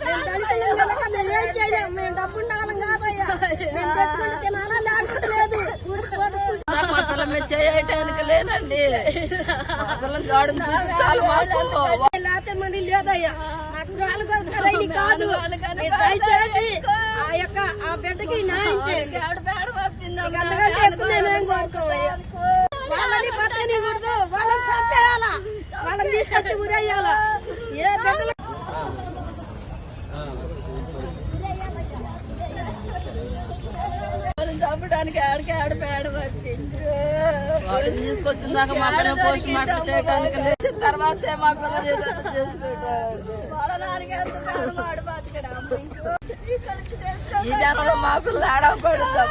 మేము దళితులం కనుక మేము ఏం చేయలేం మేము డబ్బు ఉండగలం కాదయ్యా మేము తెచ్చుకుంటే తినాలా లేకపోతే లేదు ఊరికి చేయటానికి లేదండి గాడు లేకపోతే మరి లేదయ్యా మాకు కాదు దయచేసి ఆ యొక్క ఆ బిడ్డకి న్యాయం చేయండి అంతకంటే ఎక్కువ మేమేం కోరుకోమయ్యా వాళ్ళని బతకని కూడదు. వాళ్ళని చంపేయాలా? వాళ్ళని తీసుకొచ్చి ఊరేయాలా ఏ బిడ్డలు చంపడానికి ఆడికి ఆడ పేడ వాళ్ళని మా పిల్లలు పోస్ట్ మార్టం చేయడానికి లేదు. తర్వాత మా పిల్లలు ఈ జనంలో మా పిల్లలు ఆడపడుతాం